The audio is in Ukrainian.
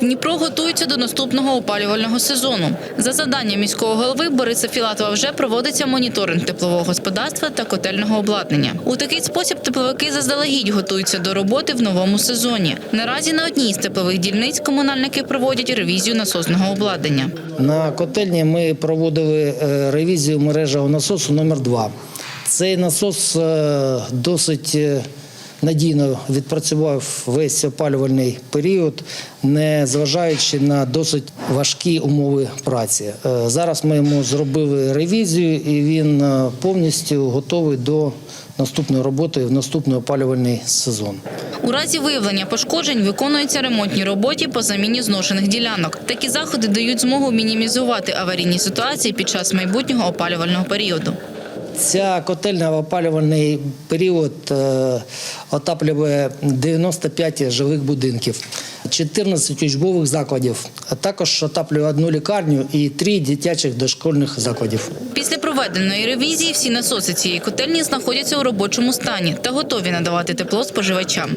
Дніпро готується до наступного опалювального сезону. За завданням міського голови Бориса Філатова вже проводиться моніторинг теплового господарства та котельного обладнання. У такий спосіб тепловики заздалегідь готуються до роботи в новому сезоні. Наразі на одній з теплових дільниць комунальники проводять ревізію насосного обладнання. На котельні ми проводили е, ревізію мережного насосу номер 2 Цей насос е, досить е, надійно відпрацював весь опалювальний період, не зважаючи на досить важкі умови праці. Е, Зараз ми йому зробили ревізію і він е, повністю готовий до наступної роботи в наступний опалювальний сезон. У разі виявлення пошкоджень виконуються ремонтні роботи по заміні зношених ділянок. Такі заходи дають змогу мінімізувати аварійні ситуації під час майбутнього опалювального періоду. Ця котельня в опалювальний період е, отаплює 95 жилих будинків, 14 учбових закладів, а також отаплює одну лікарню і три дитячих дошкольних закладів. Після проведеної ревізії всі насоси цієї котельні знаходяться у робочому стані та готові надавати тепло споживачам.